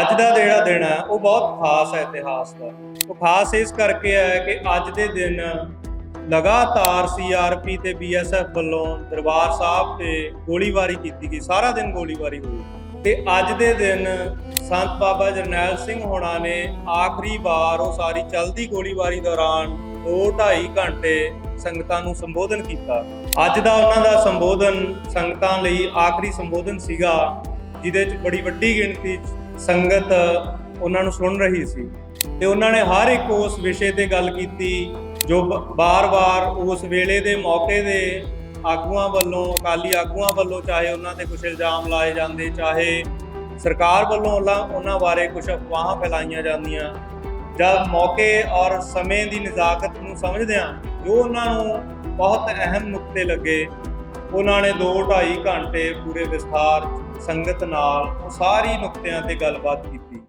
ਅੱਜ ਦਾ ਜਿਹੜਾ ਦਿਨ ਹੈ, ਉਹ ਬਹੁਤ ਖਾਸ ਹੈ ਇਤਿਹਾਸ ਦਾ। ਉਹ ਖਾਸ ਇਸ ਕਰਕੇ ਹੈ ਕਿ ਅੱਜ ਦੇ ਦਿਨ ਲਗਾਤਾਰ ਸੀਆਰਪੀ ਤੇ ਬੀਐਸਐਫ ਵੱਲੋਂ ਦਰਬਾਰ ਸਾਹਿਬ ਤੇ ਗੋਲੀਬਾਰੀ ਕੀਤੀ ਗਈ, ਸਾਰਾ ਦਿਨ ਗੋਲੀਬਾਰੀ ਹੋਈ। ਤੇ ਅੱਜ ਦੇ ਦਿਨ ਸੰਤ ਬਾਬਾ ਜਰਨੈਲ ਸਿੰਘ ਹੋਣਾ ਨੇ ਆਖਰੀ ਵਾਰ ਉਹ ਸਾਰੀ ਚੱਲਦੀ ਗੋਲੀਬਾਰੀ ਦੌਰਾਨ 2.5 ਘੰਟੇ ਸੰਗਤਾਂ ਨੂੰ ਸੰਬੋਧਨ ਕੀਤਾ। ਅੱਜ ਦਾ ਉਹਨਾਂ ਦਾ ਸੰਬੋਧਨ ਸੰਗਤਾਂ ਲਈ ਆਖਰੀ ਸੰਬੋਧਨ ਸੀਗਾ, ਜਿਹਦੇ ਚ ਬੜੀ ਵੱਡੀ ਗਿਣਤੀ 'ਚ ਸੰਗਤ ਉਹਨਾਂ ਨੂੰ ਸੁਣ ਰਹੀ ਸੀ ਤੇ ਉਹਨਾਂ ਨੇ ਹਰ ਇੱਕ ਉਸ ਵਿਸ਼ੇ ਤੇ ਗੱਲ ਕੀਤੀ ਜੋ ਬ- ਬਾਰ-ਬਾਰ ਉਸ ਵੇਲੇ ਦੇ ਮੌਕੇ ਦੇ ਆਗੂਆਂ ਵੱਲੋਂ, ਅਕਾਲੀ ਆਗੂਆਂ ਵੱਲੋਂ, ਚਾਹੇ ਉਹਨਾਂ ਤੇ ਕੁਝ ਇਲਜ਼ਾਮ ਲਾਏ ਜਾਂਦੇ, ਚਾਹੇ ਸਰਕਾਰ ਵੱਲੋਂ ਉਹਨਾਂ- ਉਹਨਾਂ ਬਾਰੇ ਕੁਝ ਅਫਵਾਹਾਂ ਫੈਲਾਈਆਂ ਜਾਂਦੀਆਂ। ਜਦ ਮੌਕੇ ਔਰ ਸਮੇਂ ਦੀ ਨਜ਼ਾਕਤ ਨੂੰ ਸਮਝਦਿਆਂ ਜੋ ਉਹਨਾਂ ਨੂੰ ਬਹੁਤ ਅਹਿਮ ਨੁਕਤੇ ਲੱਗੇ ਉਹਨਾਂ ਨੇ 2.5 ਘੰਟੇ ਪੂਰੇ ਵਿਸਥਾਰ ਸੰਗਤ ਨਾਲ ਉਹ ਸਾਰੀ ਨੁਕਤਿਆਂ ਤੇ ਗੱਲਬਾਤ ਕੀਤੀ।